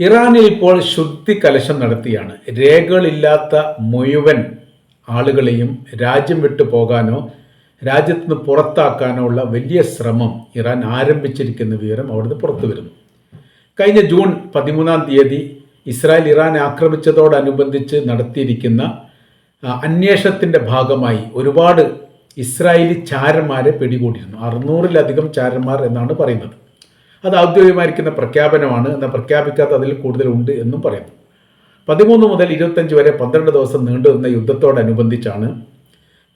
ഇറാനിൽ ഇപ്പോൾ ശുദ്ധി കലശം നടത്തിയാണ്. രേഖകളില്ലാത്ത മുഴുവൻ ആളുകളെയും രാജ്യം വിട്ടു പോകാനോ രാജ്യത്ത് നിന്ന് പുറത്താക്കാനോ ഉള്ള വലിയ ശ്രമം ഇറാൻ ആരംഭിച്ചിരിക്കുന്ന വിവരം അവിടുന്ന് പുറത്തു വരുന്നു. കഴിഞ്ഞ ജൂൺ പതിമൂന്നാം തീയതി ഇസ്രായേൽ ഇറാൻ ആക്രമിച്ചതോടനുബന്ധിച്ച് നടത്തിയിരിക്കുന്ന അന്വേഷണത്തിന്റെ ഭാഗമായി ഒരുപാട് ഇസ്രായേലി ചാരന്മാരെ പിടികൂടിയിരുന്നു. അറുന്നൂറിലധികം ചാരന്മാർ എന്നാണ് പറയുന്നത്. അത് ഔദ്യോഗികമായിരിക്കുന്ന പ്രഖ്യാപനമാണ്. എന്നാൽ പ്രഖ്യാപിക്കാത്ത അതിൽ കൂടുതൽ ഉണ്ട് എന്നും പറയുന്നു. പതിമൂന്ന് മുതൽ ഇരുപത്തഞ്ച് വരെ പന്ത്രണ്ട് ദിവസം നീണ്ടു നിന്ന യുദ്ധത്തോടനുബന്ധിച്ചാണ്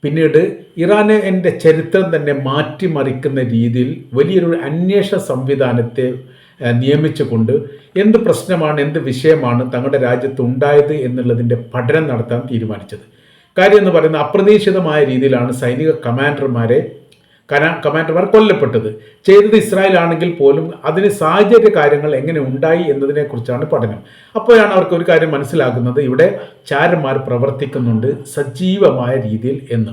പിന്നീട് ഇറാനെ എന്റെ ചരിത്രം തന്നെ മാറ്റിമറിക്കുന്ന രീതിയിൽ വലിയൊരു അന്വേഷണ സംവിധാനത്തെ നിയമിച്ചുകൊണ്ട് എന്ത് പ്രശ്നമാണ് എന്ത് വിഷയമാണ് തങ്ങളുടെ രാജ്യത്ത് ഉണ്ടായത് എന്നുള്ളതിന്റെ പഠനം നടത്താൻ തീരുമാനിച്ചത്. കാര്യം എന്ന് പറയുന്നത് അപ്രതീക്ഷിതമായ രീതിയിലാണ് സൈനിക കമാൻഡർമാരെ കനാ കമാൻഡർമാർ കൊല്ലപ്പെട്ടത്. ചെയ്തത് ഇസ്രായേൽ ആണെങ്കിൽ പോലും അതിന് സാഹചര്യ കാര്യങ്ങൾ എങ്ങനെ ഉണ്ടായി എന്നതിനെക്കുറിച്ചാണ് പഠനം. അപ്പോഴാണ് അവർക്ക് ഒരു കാര്യം മനസ്സിലാകുന്നത്. ഇവിടെ ചാരന്മാർ പ്രവർത്തിക്കുന്നുണ്ട് സജീവമായ രീതിയിൽ എന്ന്.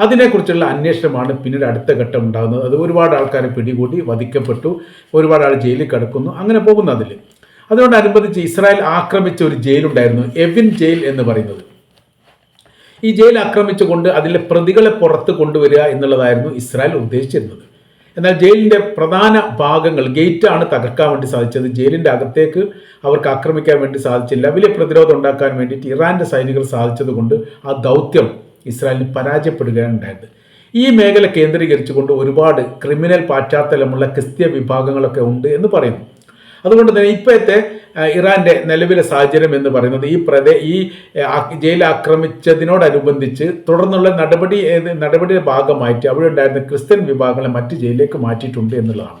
അതിനെക്കുറിച്ചുള്ള അന്വേഷണമാണ് പിന്നീട് അടുത്ത ഘട്ടം ഉണ്ടാകുന്നത്. അത് ഒരുപാട് ആൾക്കാരെ പിടികൂടി വധിക്കപ്പെട്ടു. ഒരുപാട് ആൾ ജയിലിൽ കിടക്കുന്നു. അങ്ങനെ പോകുന്നതിൽ അതിനോടനുബന്ധിച്ച് ഇസ്രായേൽ ആക്രമിച്ച ഒരു ജയിലുണ്ടായിരുന്നു. എവിൻ ജയിൽ എന്ന് പറയുന്നത്. ഈ ജയിൽ ആക്രമിച്ചുകൊണ്ട് അതിലെ പ്രതികളെ പുറത്ത് കൊണ്ടുവരിക എന്നുള്ളതായിരുന്നു ഇസ്രായേൽ ഉദ്ദേശിച്ചിരുന്നത്. എന്നാൽ ജയിലിന്റെ പ്രധാന ഭാഗങ്ങൾ ഗേറ്റാണ് തകർക്കാൻ വേണ്ടി സാധിച്ചത്. ജയിലിന്റെ അകത്തേക്ക് അവർക്ക് ആക്രമിക്കാൻ വേണ്ടി സാധിച്ചില്ല. വലിയ പ്രതിരോധം ഉണ്ടാക്കാൻ വേണ്ടിയിട്ട് ഇറാന്റെ സൈനികർ സാധിച്ചതുകൊണ്ട് ആ ദൗത്യം ഇസ്രായേലിന് പരാജയപ്പെടുകയാണ് ഉണ്ടായത്. ഈ മേഖല കേന്ദ്രീകരിച്ചുകൊണ്ട് ഒരുപാട് ക്രിമിനൽ പാശ്ചാത്തലമുള്ള ക്രിസ്ത്യ വിഭാഗങ്ങളൊക്കെ ഉണ്ട് എന്ന് പറയുന്നു. അതുകൊണ്ട് തന്നെ ഇപ്പോഴത്തെ ഇറാന്റെ നിലവിലെ സാഹചര്യം എന്ന് പറയുന്നത് ഈ പ്രദേ ഈ ജയിൽ ആക്രമിച്ചതിനോടനുബന്ധിച്ച് തുടർന്നുള്ള നടപടി നടപടിയുടെ ഭാഗമായിട്ട് അവിടെ ഉണ്ടായിരുന്ന ക്രിസ്ത്യൻ വിഭാഗങ്ങളെ മറ്റ് ജയിലിലേക്ക് മാറ്റിയിട്ടുണ്ട് എന്നുള്ളതാണ്.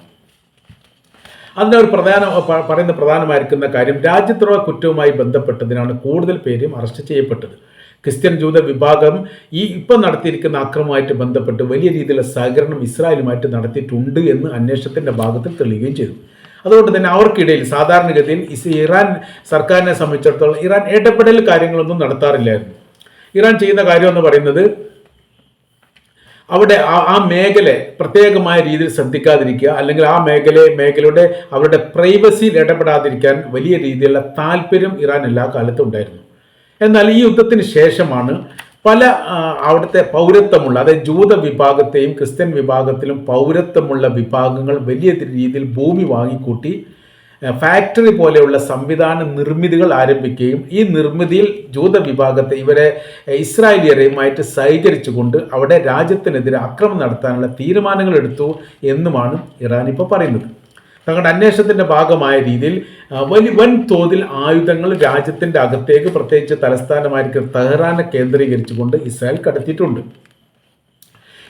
അതിന്റെ ഒരു പ്രധാന പറയുന്ന പ്രധാനമായിരിക്കുന്ന കാര്യം രാജ്യദ്രോഹ കുറ്റവുമായി ബന്ധപ്പെട്ടതിനാണ് കൂടുതൽ പേരും അറസ്റ്റ് ചെയ്യപ്പെട്ടത്. ക്രിസ്ത്യൻ ജൂത വിഭാഗം ഈ ഇപ്പം നടത്തിയിരിക്കുന്ന ആക്രമണവുമായിട്ട് ബന്ധപ്പെട്ട് വലിയ രീതിയിലുള്ള സഹകരണം ഇസ്രായേലുമായിട്ട് നടത്തിയിട്ടുണ്ട് എന്ന് അന്വേഷണത്തിന്റെ ഭാഗത്തിൽ തെളിയുകയും ചെയ്തു. അതുകൊണ്ട് തന്നെ അവർക്കിടയിൽ സാധാരണഗതിയിൽ ഇറാൻ സർക്കാരിനെ സംബന്ധിച്ചിടത്തോളം ഇറാൻ ഇടപെടൽ കാര്യങ്ങളൊന്നും നടത്താറില്ലായിരുന്നു. ഇറാൻ ചെയ്യുന്ന കാര്യം എന്ന് പറയുന്നത് അവിടെ ആ ആ മേഖല പ്രത്യേകമായ രീതിയിൽ ശ്രദ്ധിക്കാതിരിക്കുക അല്ലെങ്കിൽ ആ മേഖല മേഖലയുടെ അവരുടെ പ്രൈവസിയിൽ ഇടപെടാതിരിക്കാൻ വലിയ രീതിയിലുള്ള താല്പര്യം ഇറാൻ എല്ലാ കാലത്തും ഉണ്ടായിരുന്നു. എന്നാൽ ഈ യുദ്ധത്തിന് ശേഷമാണ് പല അവിടുത്തെ പൗരത്വമുള്ള അതായത് ജൂത വിഭാഗത്തെയും ക്രിസ്ത്യൻ വിഭാഗത്തിലും പൗരത്വമുള്ള വിഭാഗങ്ങൾ വലിയ രീതിയിൽ ഭൂമി വാങ്ങിക്കൂട്ടി ഫാക്ടറി പോലെയുള്ള സംവിധാന നിർമ്മിതികൾ ആരംഭിക്കുകയും ഈ നിർമ്മിതിയിൽ ജൂത വിഭാഗത്തെ ഇവരെ ഇസ്രായേലിയരെയുമായിട്ട് സഹകരിച്ചുകൊണ്ട് അവിടെ രാജ്യത്തിനെതിരെ അക്രമം നടത്താനുള്ള തീരുമാനങ്ങൾ എടുത്തു എന്നുമാണ് ഇറാൻ ഇപ്പോൾ പറയുന്നത്. തങ്ങളുടെ അന്വേഷണത്തിന്റെ ഭാഗമായ രീതിയിൽ വലിയ വൻ തോതിൽ ആയുധങ്ങൾ രാജ്യത്തിന്റെ അകത്തേക്ക് പ്രത്യേകിച്ച് തലസ്ഥാനമായിരിക്കും തെഹ്റാനെ കേന്ദ്രീകരിച്ചുകൊണ്ട് ഇസ്രായേൽ കടത്തിയിട്ടുണ്ട്.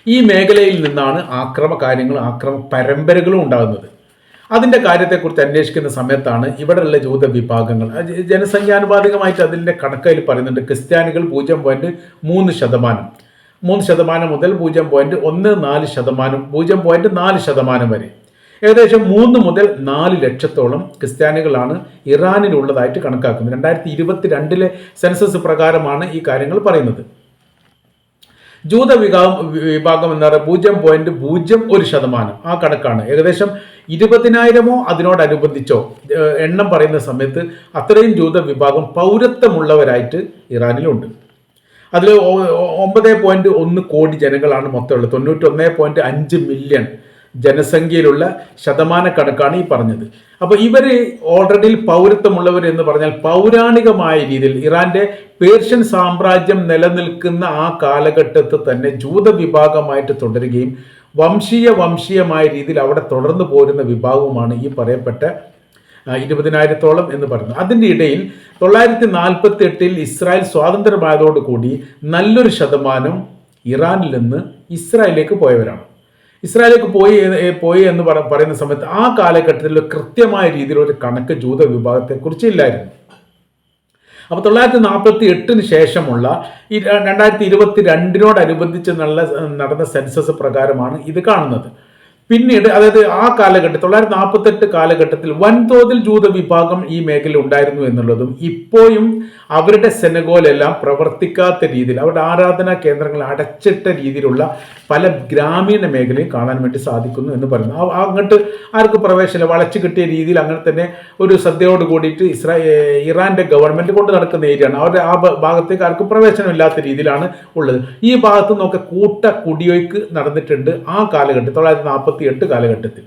ഈ മേഖലയിൽ നിന്നാണ് ആക്രമ കാര്യങ്ങളും ആക്രമ പരമ്പരകളും ഉണ്ടാകുന്നത്. അതിന്റെ കാര്യത്തെക്കുറിച്ച് അന്വേഷിക്കുന്ന സമയത്താണ് ഇവിടെയുള്ള ജൂത വിഭാഗങ്ങൾ ജനസംഖ്യാനുപാതികമായിട്ട് അതിന്റെ കണക്കയിൽ പറയുന്നുണ്ട്. ക്രിസ്ത്യാനികൾ പൂജ്യം പോയിന്റ് മൂന്ന് ശതമാനം. മൂന്ന് ശതമാനം മുതൽ പൂജ്യം പോയിന്റ് ഒന്ന് നാല് ശതമാനം പൂജ്യം പോയിന്റ് നാല് ശതമാനം വരെ. ഏകദേശം മൂന്ന് മുതൽ നാല് ലക്ഷത്തോളം ക്രിസ്ത്യാനികളാണ് ഇറാനിലുള്ളതായിട്ട് കണക്കാക്കുന്നത്. രണ്ടായിരത്തി ഇരുപത്തി രണ്ടിലെ സെൻസസ് പ്രകാരമാണ് ഈ കാര്യങ്ങൾ പറയുന്നത്. ജൂത വിഭാഗം വിഭാഗം എന്ന് പറയുന്നത് പൂജ്യം പോയിന്റ് പൂജ്യം ഒരു ശതമാനം. ആ കണക്കാണ്. ഏകദേശം ഇരുപതിനായിരമോ അതിനോടനുബന്ധിച്ചോ എണ്ണം പറയുന്ന സമയത്ത് അത്രയും ജൂത വിഭാഗം പൗരത്വമുള്ളവരായിട്ട് ഇറാനിലുണ്ട്. അതിൽ ഒമ്പത് പോയിന്റ് ഒന്ന് കോടി ജനങ്ങളാണ് മൊത്തമുള്ളത് തൊണ്ണൂറ്റൊന്ന് പോയിന്റ് അഞ്ച് മില്യൺ ജനസംഖ്യയിലുള്ള ശതമാന കണക്കാണ് ഈ പറഞ്ഞത്. അപ്പോൾ ഇവർ ഓൾറെഡി പൗരത്വമുള്ളവർ എന്ന് പറഞ്ഞാൽ പൗരാണികമായ രീതിയിൽ ഇറാന്റെ പേർഷ്യൻ സാമ്രാജ്യം നിലനിൽക്കുന്ന ആ കാലഘട്ടത്തിൽ തന്നെ ജൂത വിഭാഗമായിട്ട് തുടരുകയും വംശീയ വംശീയമായ രീതിയിൽ അവിടെ തുടർന്നു പോരുന്ന വിഭാഗവുമാണ് ഈ പറയപ്പെട്ട ഇരുപതിനായിരത്തോളം എന്ന് പറഞ്ഞു അതിന്റെ ഇടയിൽ തൊള്ളായിരത്തി നാൽപ്പത്തി എട്ടിൽ ഇസ്രായേൽ സ്വാതന്ത്ര്യമായതോടുകൂടി നല്ലൊരു ശതമാനം ഇറാനിൽ നിന്ന് ഇസ്രായേലിലേക്ക് പോയവരാണ്. ഇസ്രായേലിലേക്ക് പോയി പോയി എന്ന് പറയുന്ന സമയത്ത് ആ കാലഘട്ടത്തിൽ കൃത്യമായ രീതിയിൽ ഒരു കണക്ക് ജൂത വിഭാഗത്തെക്കുറിച്ച് ഇല്ലായിരുന്നു. അപ്പോൾ തൊള്ളായിരത്തി നാൽപ്പത്തി എട്ടിന് ശേഷമുള്ള ഈ രണ്ടായിരത്തി ഇരുപത്തി രണ്ടിനോടനുബന്ധിച്ച് നല്ല നടന്ന സെൻസസ് പ്രകാരമാണ് ഇത് കാണുന്നത്. പിന്നീട് അതായത് ആ കാലഘട്ടത്തിൽ തൊള്ളായിരത്തി നാൽപ്പത്തെട്ട് കാലഘട്ടത്തിൽ വൻതോതിൽ ജൂത വിഭാഗം ഈ മേഖല ഉണ്ടായിരുന്നു എന്നുള്ളതും ഇപ്പോഴും അവരുടെ സെനഗോലെല്ലാം പ്രവർത്തിക്കാത്ത രീതിയിൽ അവരുടെ ആരാധനാ കേന്ദ്രങ്ങൾ അടച്ചിട്ട രീതിയിലുള്ള പല ഗ്രാമീണ മേഖലയും കാണാൻ വേണ്ടി സാധിക്കുന്നു എന്ന് പറയുന്നു. അങ്ങോട്ട് ആർക്ക് പ്രവേശനം വളച്ചു കിട്ടിയ രീതിയിൽ അങ്ങനെ തന്നെ ഒരു ശ്രദ്ധയോട് കൂടിയിട്ട് ഇസ്രാ ഇറാന്റെ ഗവൺമെന്റ് കൊണ്ട് നടക്കുന്ന ഏരിയയാണ്. അവരുടെ ആ ഭാഗത്തേക്ക് ആർക്കും പ്രവേശനമില്ലാത്ത രീതിയിലാണ് ഉള്ളത്. ഈ ഭാഗത്ത് നിന്നൊക്കെ കൂട്ട കുടിയൊഴുക്ക് നടന്നിട്ടുണ്ട് ആ കാലഘട്ടത്തിൽ തൊള്ളായിരത്തി നാൽപ്പത്തി എട്ട് കാലഘട്ടത്തിൽ.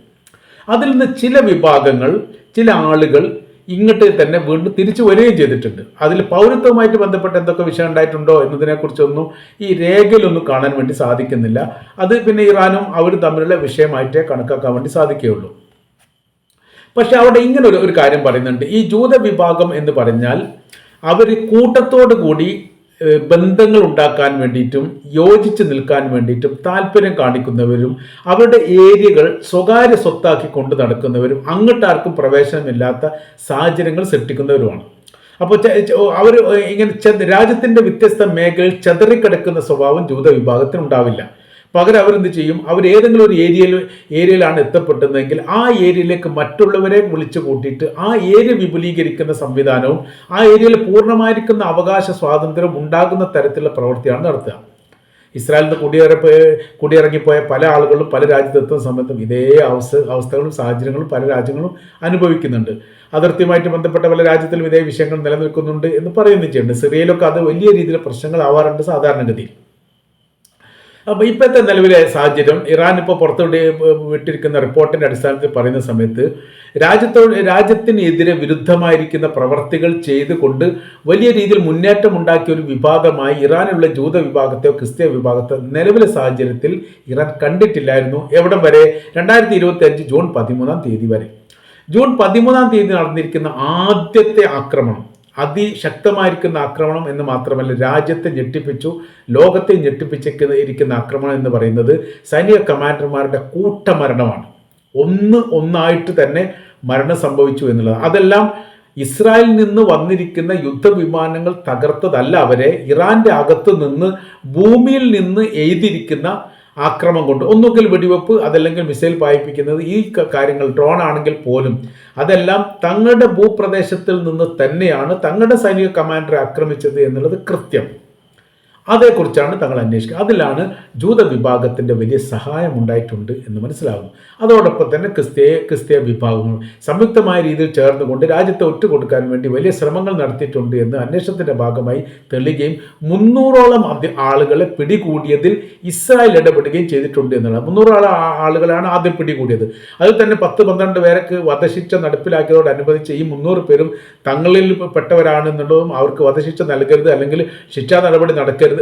അതിൽ നിന്ന് ചില വിഭാഗങ്ങൾ ചില ആളുകൾ ഇങ്ങോട്ട് തന്നെ വീണ്ടും തിരിച്ചു വരികയും ചെയ്തിട്ടുണ്ട്. അതിൽ പൗരത്വവുമായിട്ട് ബന്ധപ്പെട്ട് എന്തൊക്കെ വിഷയം ഉണ്ടായിട്ടുണ്ടോ എന്നതിനെക്കുറിച്ചൊന്നും ഈ രേഖയിലൊന്നും കാണാൻ വേണ്ടി സാധിക്കുന്നില്ല. അത് പിന്നെ ഇറാനും അവരും തമ്മിലുള്ള വിഷയമായിട്ടേ കണക്കാക്കാൻ വേണ്ടി സാധിക്കുകയുള്ളൂ. പക്ഷെ അവിടെ ഇങ്ങനെ ഒരു ഒരു കാര്യം പറയുന്നുണ്ട്. ഈ ജൂത വിഭാഗം എന്ന് പറഞ്ഞാൽ അവർ കൂട്ടത്തോടു കൂടി ബന്ധങ്ങൾ ഉണ്ടാക്കാൻ വേണ്ടിയിട്ടും യോജിച്ച് നിൽക്കാൻ വേണ്ടിയിട്ടും താല്പര്യം കാണിക്കുന്നവരും അവരുടെ ഏരിയകൾ സ്വകാര്യ സ്വത്താക്കി കൊണ്ട് നടക്കുന്നവരും അങ്ങോട്ടാർക്കും പ്രവേശനമില്ലാത്ത സാഹചര്യങ്ങൾ സൃഷ്ടിക്കുന്നവരുമാണ്. അപ്പോൾ അവർ ഇങ്ങനെ രാജ്യത്തിന്റെ വ്യത്യസ്ത മേഖലയിൽ ചെതറിക്കിടക്കുന്ന സ്വഭാവം ജൂത വിഭാഗത്തിന് ഉണ്ടാവില്ല പകരം അവരെന്ത് ചെയ്യും? അവർ ഏതെങ്കിലും ഒരു ഏരിയയിൽ ഏരിയയിലാണ് എത്തപ്പെട്ടതെങ്കിൽ ആ ഏരിയയിലേക്ക് മറ്റുള്ളവരെ വിളിച്ചു കൂട്ടിയിട്ട് ആ ഏരിയ വിപുലീകരിക്കുന്ന സംവിധാനവും ആ ഏരിയയിൽ പൂർണമായിരിക്കുന്ന അവകാശ സ്വാതന്ത്ര്യം ഉണ്ടാകുന്ന തരത്തിലുള്ള പ്രവൃത്തിയാണ് നടത്തുക. ഇസ്രായേലിൽ നിന്ന് കുടിയേറി കുടിയിറങ്ങിപ്പോയ പല ആളുകളും പല രാജ്യത്തെത്തുന്ന സമയത്തും ഇതേ അവസ്ഥ അവസ്ഥകളും സാഹചര്യങ്ങളും പല രാജ്യങ്ങളും അനുഭവിക്കുന്നുണ്ട്. അതിർത്തിയുമായിട്ട് ബന്ധപ്പെട്ട പല രാജ്യത്തിലും ഇതേ വിഷയങ്ങൾ നിലനിൽക്കുന്നുണ്ട് എന്ന് പറയുന്നു ചെയ്യുന്നുണ്ട്. സിറിയയിലൊക്കെ അത് വലിയ രീതിയിൽ പ്രശ്നങ്ങളാവാറുണ്ട് സാധാരണഗതിയിൽ. അപ്പോൾ ഇപ്പോഴത്തെ നിലവിലെ സാഹചര്യം ഇറാൻ ഇപ്പോൾ പുറത്തു വിട്ടിരിക്കുന്ന റിപ്പോർട്ടിന്റെ അടിസ്ഥാനത്തിൽ പറയുന്ന സമയത്ത് രാജ്യത്തോട് രാജ്യത്തിനെതിരെ വിരുദ്ധമായിരിക്കുന്ന പ്രവർത്തികൾ ചെയ്തുകൊണ്ട് വലിയ രീതിയിൽ മുന്നേറ്റം ഉണ്ടാക്കിയ ഒരു വിഭാഗമായി ഇറാനിലുള്ള ജൂത വിഭാഗത്തെയോ ക്രിസ്ത്യ വിഭാഗത്തെയോ നിലവിലെ സാഹചര്യത്തിൽ ഇറാൻ കണ്ടിട്ടില്ലായിരുന്നു. എവിടം വരെ? രണ്ടായിരത്തി ഇരുപത്തി അഞ്ച് ജൂൺ പതിമൂന്നാം തീയതി വരെ. ജൂൺ പതിമൂന്നാം തീയതി നടന്നിരിക്കുന്ന ആദ്യത്തെ ആക്രമണം അതിശക്തമായിരിക്കുന്ന ആക്രമണം എന്ന് മാത്രമല്ല രാജ്യത്തെ ഞെട്ടിപ്പിച്ചു ലോകത്തെ ഞെട്ടിപ്പിച്ചിരിക്കുന്ന ഇരിക്കുന്ന ആക്രമണം എന്ന് പറയുന്നത് സൈനിക കമാൻഡർമാരുടെ കൂട്ടമരണമാണ്. ഒന്ന് ഒന്നായിട്ട് തന്നെ മരണം സംഭവിച്ചു എന്നുള്ളത് അതെല്ലാം ഇസ്രായേലിൽ നിന്ന് വന്നിരിക്കുന്ന യുദ്ധവിമാനങ്ങൾ തകർത്തതല്ല അവരെ. ഇറാന്റെ അകത്ത് നിന്ന് ഭൂമിയിൽ നിന്ന് എഴുതിയിരിക്കുന്ന ആക്രമം കൊണ്ട്. ഒന്നുകിൽ വെടിവെപ്പ് അതല്ലെങ്കിൽ മിസൈൽ പായിപ്പിക്കുന്നത്. ഈ കാര്യങ്ങൾ ഡ്രോൺ ആണെങ്കിൽ പോലും അതെല്ലാം തങ്ങളുടെ ഭൂപ്രദേശത്തിൽ നിന്ന് തന്നെയാണ് തങ്ങളുടെ സൈനിക കമാൻഡറെ ആക്രമിച്ചത് എന്നുള്ളത് കൃത്യം. അതേക്കുറിച്ചാണ് തങ്ങൾ അന്വേഷിക്കുക. അതിലാണ് ജൂത വിഭാഗത്തിന്റെ വലിയ സഹായം ഉണ്ടായിട്ടുണ്ട് എന്ന് മനസ്സിലാകും അതോടൊപ്പം തന്നെ ക്രിസ്തീയ ക്രിസ്തീയ വിഭാഗങ്ങൾ സംയുക്തമായ രീതിയിൽ ചേർന്നുകൊണ്ട് രാജ്യത്തെ ഒറ്റുകൊടുക്കാൻ വേണ്ടി വലിയ ശ്രമങ്ങൾ നടത്തിയിട്ടുണ്ട് എന്ന് അന്വേഷണത്തിന്റെ ഭാഗമായി തെളിയുകയും മുന്നൂറോളം ആളുകളെ പിടികൂടിയതിൽ ഇസ്രായേൽ ഇടപെടുകയും ചെയ്തിട്ടുണ്ട് എന്നുള്ളത് മുന്നൂറോളം ആളുകളാണ് ആദ്യം പിടികൂടിയത്. അതിൽ തന്നെ പത്ത് പന്ത്രണ്ട് പേർക്ക് വധശിക്ഷ നടപ്പിലാക്കിയതോടനുബന്ധിച്ച് ഈ മുന്നൂറ് പേരും തങ്ങളിൽ പെട്ടവരാണെന്നുള്ളതും അവർക്ക് വധശിക്ഷ നൽകരുത് അല്ലെങ്കിൽ ശിക്ഷാ നടപടി നടക്കരുത്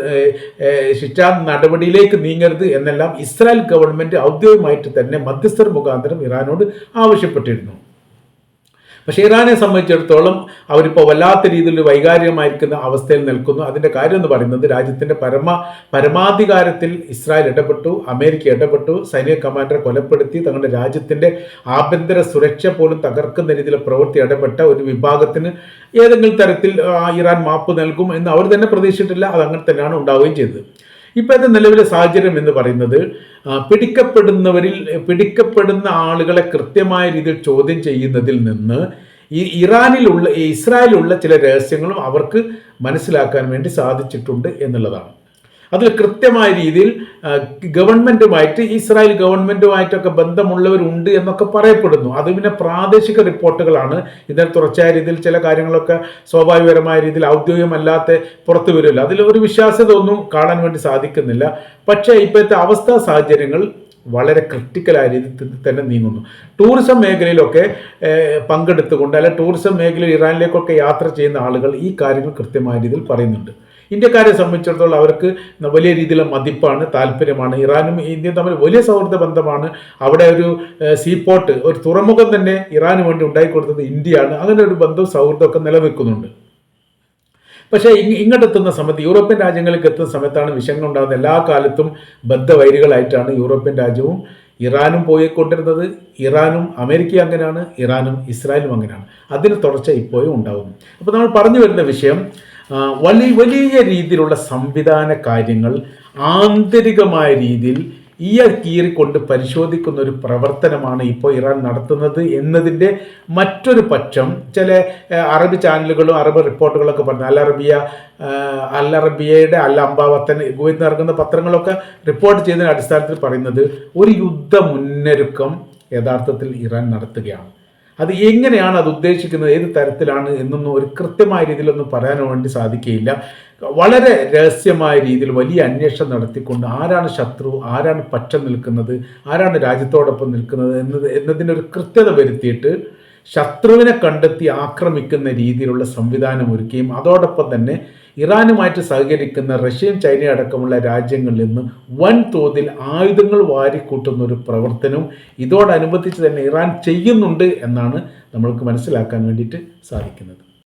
ശിക്ഷാ നടപടിയിലേക്ക് നീങ്ങരുത് എന്നെല്ലാം ഇസ്രായേൽ ഗവൺമെന്റ് ഔദ്യോഗികമായിട്ട് തന്നെ മധ്യസ്ഥർ മുഖാന്തരം ഇറാനോട് ആവശ്യപ്പെട്ടിരുന്നു. പക്ഷേ ഇറാനെ സംബന്ധിച്ചിടത്തോളം അവരിപ്പോൾ വല്ലാത്ത രീതിയിൽ വൈകാരികമായിരിക്കുന്ന അവസ്ഥയിൽ നിൽക്കുന്നു. അതിന്റെ കാര്യം എന്ന് പറയുന്നത് രാജ്യത്തിന്റെ പരമ പരമാധികാരത്തിൽ ഇസ്രായേൽ ഇടപെട്ടു അമേരിക്ക ഇടപെട്ടു സൈനിക കമാൻഡറെ കൊലപ്പെടുത്തി തങ്ങളുടെ രാജ്യത്തിന്റെ ആഭ്യന്തര സുരക്ഷ പോലും തകർക്കുന്ന രീതിയിൽ പ്രവൃത്തി ഇടപെട്ട ഒരു വിഭാഗത്തിന് ഏതെങ്കിലും തരത്തിൽ ഇറാൻ മാപ്പ് നൽകും എന്ന് അവർ തന്നെ പ്രതീക്ഷിച്ചിട്ടില്ല. അത് അങ്ങനെ തന്നെയാണ് ഉണ്ടാവുകയും ചെയ്തത്. ഇപ്പോഴത്തെ നിലവിലെ സാഹചര്യം എന്ന് പറയുന്നത് പിടിക്കപ്പെടുന്നവരിൽ പിടിക്കപ്പെടുന്ന ആളുകളെ കൃത്യമായ രീതിയിൽ ചോദ്യം ചെയ്യുന്നതിൽ നിന്ന് ഈ ഇറാനിലുള്ള ഇസ്രായേലുള്ള ചില രഹസ്യങ്ങളും അവർക്ക് മനസ്സിലാക്കാൻ വേണ്ടി സാധിച്ചിട്ടുണ്ട് എന്നുള്ളതാണ്. അതിൽ കൃത്യമായ രീതിയിൽ ഗവൺമെന്റുമായിട്ട് ഇസ്രായേൽ ഗവൺമെന്റുമായിട്ടൊക്കെ ബന്ധമുള്ളവരുണ്ട് എന്നൊക്കെ പറയപ്പെടുന്നു. അത് പിന്നെ പ്രാദേശിക റിപ്പോർട്ടുകളാണ്. ഇതിൽ തുറച്ചായ രീതിയിൽ ചില കാര്യങ്ങളൊക്കെ സ്വാഭാവികപരമായ രീതിയിൽ ഔദ്യോഗികമല്ലാത്ത പുറത്തു വരുമല്ലോ അതിൽ ഒരു വിശ്വാസ്യത ഒന്നും കാണാൻ വേണ്ടി സാധിക്കുന്നില്ല. പക്ഷേ ഇപ്പോഴത്തെ അവസ്ഥാ സാഹചര്യങ്ങൾ വളരെ ക്രിട്ടിക്കലായ രീതിയിൽ തന്നെ നീങ്ങുന്നു. ടൂറിസം മേഖലയിലൊക്കെ പങ്കെടുത്തുകൊണ്ട് അല്ലെ ടൂറിസം മേഖലയിൽ ഇറാനിലേക്കൊക്കെ യാത്ര ചെയ്യുന്ന ആളുകൾ ഈ കാര്യങ്ങൾ കൃത്യമായ രീതിയിൽ പറയുന്നുണ്ട്. ഇന്ത്യക്കാരെ സംബന്ധിച്ചിടത്തോളം അവർക്ക് വലിയ രീതിയിലുള്ള മതിപ്പാണ് താല്പര്യമാണ്. ഇറാനും ഇന്ത്യയും തമ്മിൽ വലിയ സൗഹൃദ ബന്ധമാണ്. അവിടെ ഒരു സീപോർട്ട് ഒരു തുറമുഖം തന്നെ ഇറാന് വേണ്ടി ഉണ്ടായിക്കൊടുത്തത് ഇന്ത്യയാണ്. അങ്ങനെ ഒരു ബന്ധവും സൗഹൃദമൊക്കെ നിലനിൽക്കുന്നുണ്ട്. പക്ഷേ ഇങ് ഇങ്ങോട്ടെത്തുന്ന സമയത്ത് യൂറോപ്യൻ രാജ്യങ്ങളിലേക്ക് എത്തുന്ന സമയത്താണ് വിഷയങ്ങൾ ഉണ്ടാകുന്നത്. എല്ലാ കാലത്തും ബദ്ധവൈരികളായിട്ടാണ് യൂറോപ്യൻ രാജ്യവും ഇറാനും പോയിക്കൊണ്ടിരുന്നത്. ഇറാനും അമേരിക്ക അങ്ങനെയാണ് ഇറാനും ഇസ്രായേലും അങ്ങനെയാണ്. അതിന് തുടർച്ച ഇപ്പോഴും ഉണ്ടാകും അപ്പോൾ നമ്മൾ പറഞ്ഞു വരുന്ന വിഷയം വലിയ വലിയ രീതിയിലുള്ള സംവിധാന കാര്യങ്ങൾ ആന്തരികമായ രീതിയിൽ ഈ കീറിക്കൊണ്ട് പരിശോധിക്കുന്ന ഒരു പ്രവർത്തനമാണ് ഇപ്പോൾ ഇറാൻ നടത്തുന്നത് എന്നതിന്റെ മറ്റൊരു പക്ഷം ചില അറബ് ചാനലുകളും അറബ് റിപ്പോർട്ടുകളൊക്കെ പറഞ്ഞു. അൽ അറബിയ അൽ അറബിയയുടെ അൽ അംബാവത്തൻ കുവൈത്ത് ഇറങ്ങുന്ന പത്രങ്ങളൊക്കെ റിപ്പോർട്ട് ചെയ്തതിന്റെ അടിസ്ഥാനത്തിൽ പറയുന്നത് ഒരു യുദ്ധ മുന്നൊരുക്കം യഥാർത്ഥത്തിൽ ഇറാൻ നടത്തുകയാണ്. അത് എങ്ങനെയാണ് അത് ഉദ്ദേശിക്കുന്നത്? ഏത് തരത്തിലാണ്? എന്നൊന്നും ഒരു കൃത്യമായ രീതിയിലൊന്നും പറയാൻ വേണ്ടി സാധിക്കുകയില്ല. വളരെ രഹസ്യമായ രീതിയിൽ വലിയ അന്വേഷണം നടത്തിക്കൊണ്ട് ആരാണ് ശത്രു ആരാണ് പക്ഷം നിൽക്കുന്നത് ആരാണ് രാജ്യത്തോടൊപ്പം നിൽക്കുന്നത് എന്നത് എന്നതിനൊരു കൃത്യത വരുത്തിയിട്ട് ശത്രുവിനെ കണ്ടെത്തി ആക്രമിക്കുന്ന രീതിയിലുള്ള സംവിധാനം ഒരുക്കുകയും അതോടൊപ്പം തന്നെ ഇറാനുമായിട്ട് സഹകരിക്കുന്ന റഷ്യയും ചൈനയും അടക്കമുള്ള രാജ്യങ്ങളിൽ നിന്ന് വൻതോതിൽ ആയുധങ്ങൾ വാരിക്കൂട്ടുന്ന ഒരു പ്രവർത്തനവും ഇതോടനുബന്ധിച്ച് തന്നെ ഇറാൻ ചെയ്യുന്നുണ്ട് എന്നാണ് നമ്മൾക്ക് മനസ്സിലാക്കാൻ വേണ്ടിയിട്ട് സാധിക്കുന്നത്.